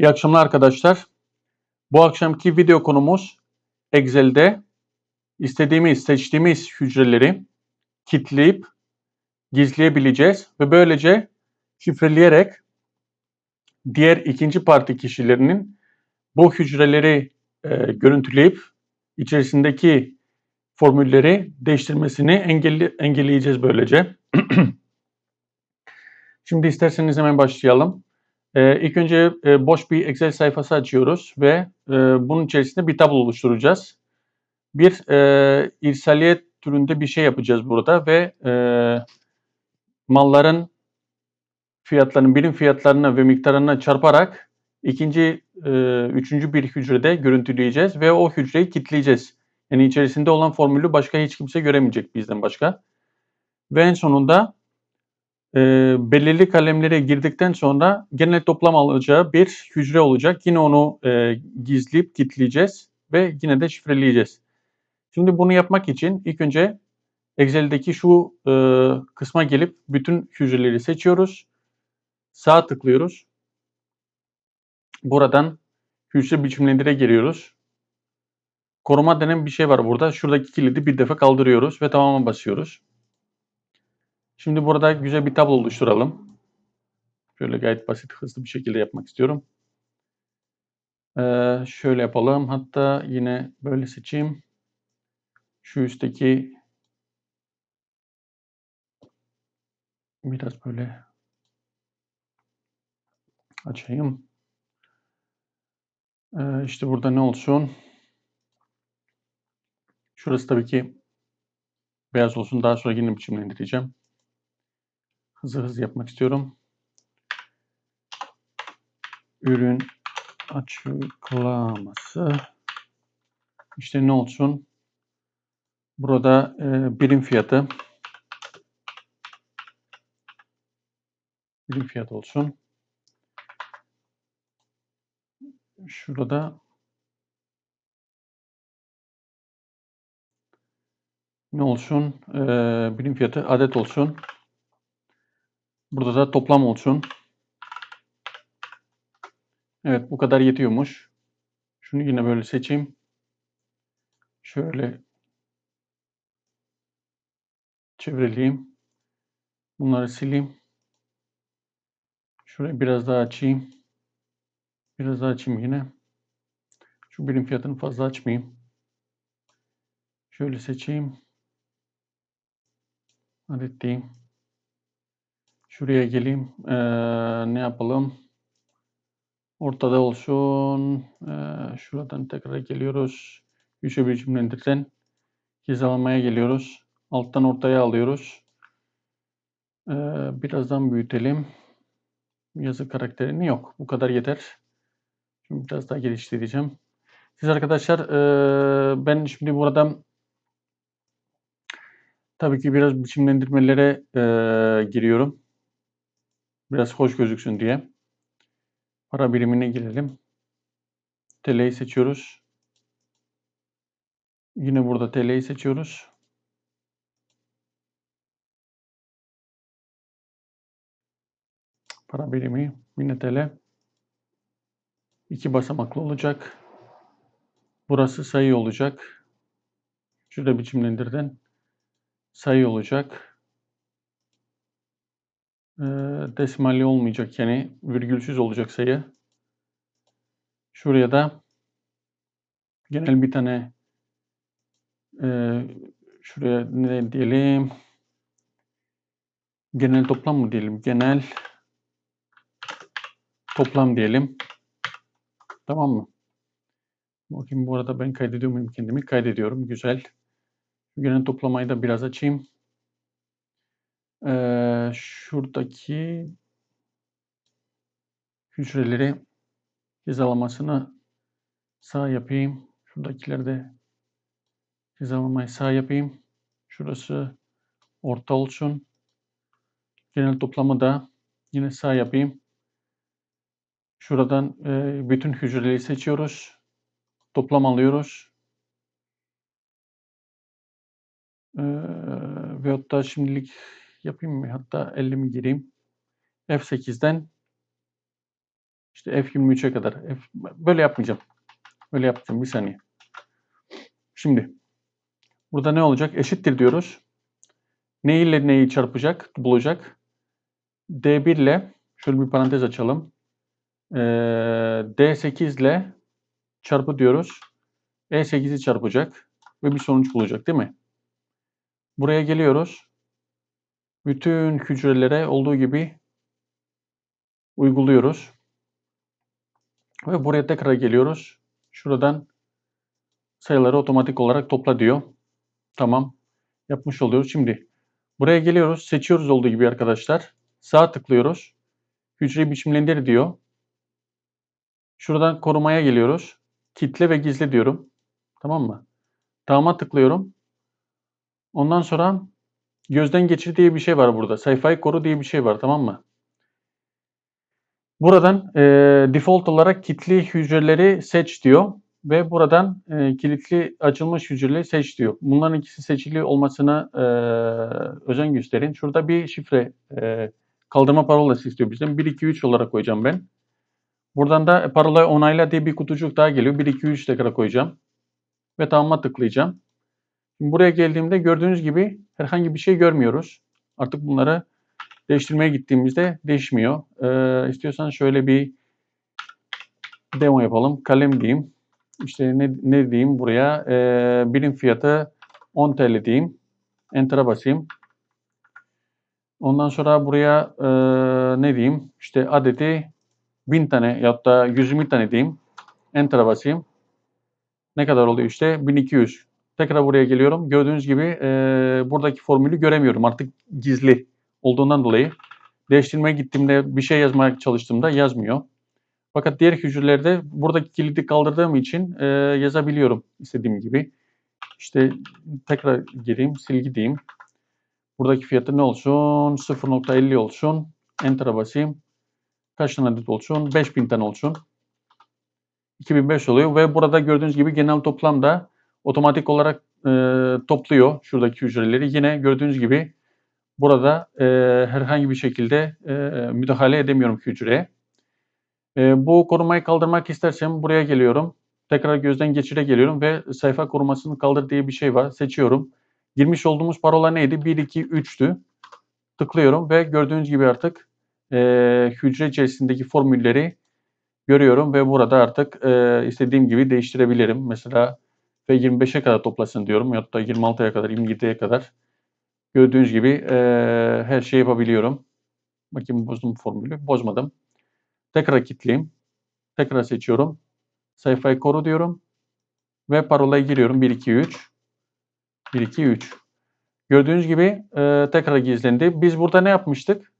İyi akşamlar arkadaşlar. Bu akşamki video konumuz Excel'de istediğimiz, seçtiğimiz hücreleri kitleyip gizleyebileceğiz ve böylece şifreleyerek diğer ikinci parti kişilerinin bu hücreleri e, görüntüleyip içerisindeki formülleri değiştirmesini engelli, engelleyeceğiz böylece. Şimdi isterseniz hemen başlayalım. Ee, ilk önce e, boş bir Excel sayfası açıyoruz ve e, bunun içerisinde bir tablo oluşturacağız. Bir e, irsaliyet türünde bir şey yapacağız burada ve e, malların fiyatlarının birim fiyatlarına ve miktarına çarparak ikinci, e, üçüncü bir hücrede görüntüleyeceğiz ve o hücreyi kitleyeceğiz. Yani içerisinde olan formülü başka hiç kimse göremeyecek bizden başka. Ve en sonunda e, belirli kalemlere girdikten sonra genel toplam alacağı bir hücre olacak. Yine onu e, gizleyip kitleyeceğiz ve yine de şifreleyeceğiz. Şimdi bunu yapmak için ilk önce Excel'deki şu e, kısma gelip bütün hücreleri seçiyoruz. Sağ tıklıyoruz. Buradan hücre biçimlendire giriyoruz. Koruma denen bir şey var burada. Şuradaki kilidi bir defa kaldırıyoruz ve tamama basıyoruz. Şimdi burada güzel bir tablo oluşturalım. Şöyle gayet basit, hızlı bir şekilde yapmak istiyorum. Ee, şöyle yapalım. Hatta yine böyle seçeyim. Şu üstteki biraz böyle açayım. Ee, işte burada ne olsun? Şurası tabii ki beyaz olsun. Daha sonra yine biçimlendireceğim. Hızlı hızlı yapmak istiyorum. Ürün açıklaması. İşte ne olsun? Burada e, birim fiyatı. Birim fiyat olsun. Şurada ne olsun? E, birim fiyatı adet olsun. Burada da toplam olsun. Evet bu kadar yetiyormuş. Şunu yine böyle seçeyim. Şöyle çevreleyeyim. Bunları sileyim. Şurayı biraz daha açayım. Biraz daha açayım yine. Şu birim fiyatını fazla açmayayım. Şöyle seçeyim. Adet diyeyim. Şuraya geleyim. Ee, ne yapalım? Ortada olsun. Ee, şuradan tekrar geliyoruz. Üçe biçimlendirden hizalamaya geliyoruz. Alttan ortaya alıyoruz. Ee, birazdan büyütelim. Yazı karakterini yok. Bu kadar yeter. Şimdi biraz daha geliştireceğim. Siz arkadaşlar e, ben şimdi burada tabii ki biraz biçimlendirmelere e, giriyorum. Biraz hoş gözüksün diye. Para birimine girelim. TL'yi seçiyoruz. Yine burada TL'yi seçiyoruz. Para birimi yine TL. İki basamaklı olacak. Burası sayı olacak. Şurada biçimlendirden sayı olacak e, desimalli olmayacak yani virgülsüz olacak sayı. Şuraya da genel bir tane e, şuraya ne diyelim? Genel toplam mı diyelim? Genel toplam diyelim. Tamam mı? Bakayım bu arada ben kaydediyor muyum kendimi? Kaydediyorum güzel. Genel toplamayı da biraz açayım şuradaki hücreleri hizalamasını sağ yapayım. Şuradakileri de hizalamayı sağ yapayım. Şurası orta olsun. Genel toplamı da yine sağ yapayım. Şuradan e, bütün hücreleri seçiyoruz. Toplam alıyoruz. Ee, veyahut da şimdilik yapayım mı? Hatta 50'mi gireyim. F8'den İşte F23'e kadar. F, böyle yapmayacağım. Böyle yapacağım. Bir saniye. Şimdi burada ne olacak? Eşittir diyoruz. Ne ile neyi çarpacak, bulacak? D1 ile şöyle bir parantez açalım. Ee, D8 ile çarpı diyoruz. E8'i çarpacak ve bir sonuç bulacak değil mi? Buraya geliyoruz. Bütün hücrelere olduğu gibi uyguluyoruz. Ve buraya tekrar geliyoruz. Şuradan sayıları otomatik olarak topla diyor. Tamam. Yapmış oluyoruz. Şimdi buraya geliyoruz. Seçiyoruz olduğu gibi arkadaşlar. Sağ tıklıyoruz. Hücre biçimlendir diyor. Şuradan korumaya geliyoruz. Kitle ve gizli diyorum. Tamam mı? Tamam'a tıklıyorum. Ondan sonra gözden geçir diye bir şey var burada. Sayfayı koru diye bir şey var. Tamam mı? Buradan e, default olarak kilitli hücreleri seç diyor ve buradan e, kilitli açılmış hücreleri seç diyor. Bunların ikisi seçili olmasına e, özen gösterin. Şurada bir şifre e, kaldırma parolası istiyor bizden. 1 2 3 olarak koyacağım ben. Buradan da parolayı onayla diye bir kutucuk daha geliyor. 1 2 3 tekrar koyacağım ve tamam'a tıklayacağım. Şimdi buraya geldiğimde gördüğünüz gibi herhangi bir şey görmüyoruz. Artık bunları değiştirmeye gittiğimizde değişmiyor. Ee, istiyorsan şöyle bir demo yapalım. Kalem diyeyim. İşte ne, ne diyeyim buraya? Ee, birim fiyatı 10 TL diyeyim. Enter'a basayım. Ondan sonra buraya e, ne diyeyim? İşte adeti 1000 tane ya da 120 tane diyeyim. Enter'a basayım. Ne kadar oluyor işte? 1200. Tekrar buraya geliyorum. Gördüğünüz gibi e, buradaki formülü göremiyorum. Artık gizli olduğundan dolayı değiştirmeye gittiğimde bir şey yazmaya çalıştığımda yazmıyor. Fakat diğer hücrelerde buradaki kilidi kaldırdığım için e, yazabiliyorum istediğim gibi. İşte tekrar gireyim, silgi diyeyim. Buradaki fiyatı ne olsun? 0.50 olsun. Enter'a basayım. Kaç tane adet olsun? 5000 tane olsun. 2005 oluyor ve burada gördüğünüz gibi genel toplamda otomatik olarak e, topluyor şuradaki hücreleri. Yine gördüğünüz gibi burada e, herhangi bir şekilde e, müdahale edemiyorum hücreye. E, bu korumayı kaldırmak istersem buraya geliyorum. Tekrar gözden geçire geliyorum ve sayfa korumasını kaldır diye bir şey var. Seçiyorum. Girmiş olduğumuz parola neydi? 1, 2, 3'tü. Tıklıyorum ve gördüğünüz gibi artık e, hücre içerisindeki formülleri görüyorum ve burada artık e, istediğim gibi değiştirebilirim. Mesela ve 25'e kadar toplasın diyorum ya da 26'ya kadar, 27'ye kadar. Gördüğünüz gibi e, her şeyi yapabiliyorum. Bakayım bozdum formülü. Bozmadım. Tekrar kilitleyeyim. Tekrar seçiyorum. Sayfayı koru diyorum. Ve parolayı giriyorum. 1, 2, 3. 1, 2, 3. Gördüğünüz gibi e, tekrar gizlendi. Biz burada ne yapmıştık?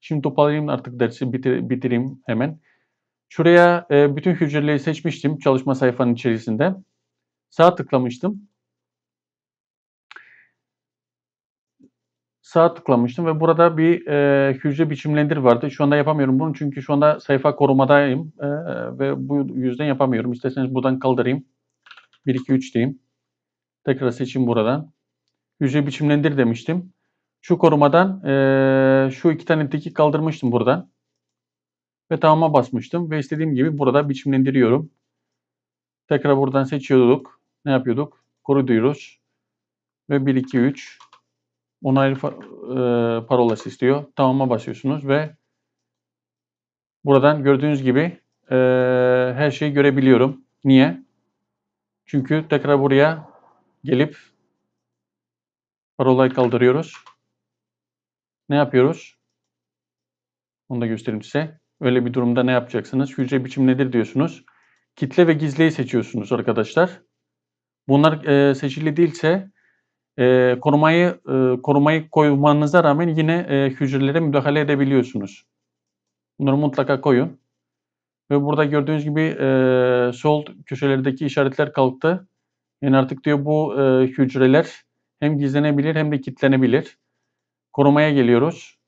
Şimdi toparlayayım artık dersi bitir, bitireyim hemen. Şuraya e, bütün hücreleri seçmiştim çalışma sayfanın içerisinde. Sağ tıklamıştım. Sağ tıklamıştım ve burada bir e, hücre biçimlendir vardı. Şu anda yapamıyorum bunu çünkü şu anda sayfa korumadayım e, ve bu yüzden yapamıyorum. İsterseniz buradan kaldırayım. 1, 2, 3 diyeyim. Tekrar seçeyim buradan. Hücre biçimlendir demiştim. Şu korumadan e, şu iki tane tiki kaldırmıştım buradan. Ve tamama basmıştım ve istediğim gibi burada biçimlendiriyorum. Tekrar buradan seçiyorduk. Ne yapıyorduk? Koru diyoruz. Ve 1, 2, 3 onaylı e, parolası istiyor. Tamama basıyorsunuz ve buradan gördüğünüz gibi e, her şeyi görebiliyorum. Niye? Çünkü tekrar buraya gelip parolayı kaldırıyoruz. Ne yapıyoruz? Onu da göstereyim size. Öyle bir durumda ne yapacaksınız? Hücre biçim nedir diyorsunuz. Kitle ve gizliyi seçiyorsunuz arkadaşlar. Bunlar e, seçili değilse e, korumayı e, korumayı koymanıza rağmen yine e, hücrelere müdahale edebiliyorsunuz. Bunları mutlaka koyun. Ve burada gördüğünüz gibi e, sol köşelerdeki işaretler kalktı. Yani artık diyor bu e, hücreler hem gizlenebilir hem de kilitlenebilir. Korumaya geliyoruz.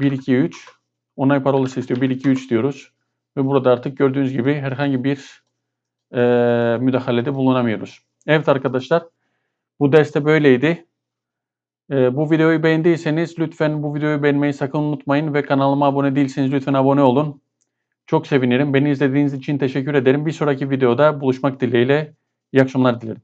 1, 2, 3. Onay parolası istiyor. 1, 2, 3 diyoruz. Ve burada artık gördüğünüz gibi herhangi bir e, müdahalede bulunamıyoruz. Evet arkadaşlar. Bu derste böyleydi. E, bu videoyu beğendiyseniz lütfen bu videoyu beğenmeyi sakın unutmayın ve kanalıma abone değilseniz lütfen abone olun. çok sevinirim. Beni izlediğiniz için teşekkür ederim. Bir sonraki videoda buluşmak dileğiyle. İyi akşamlar dilerim.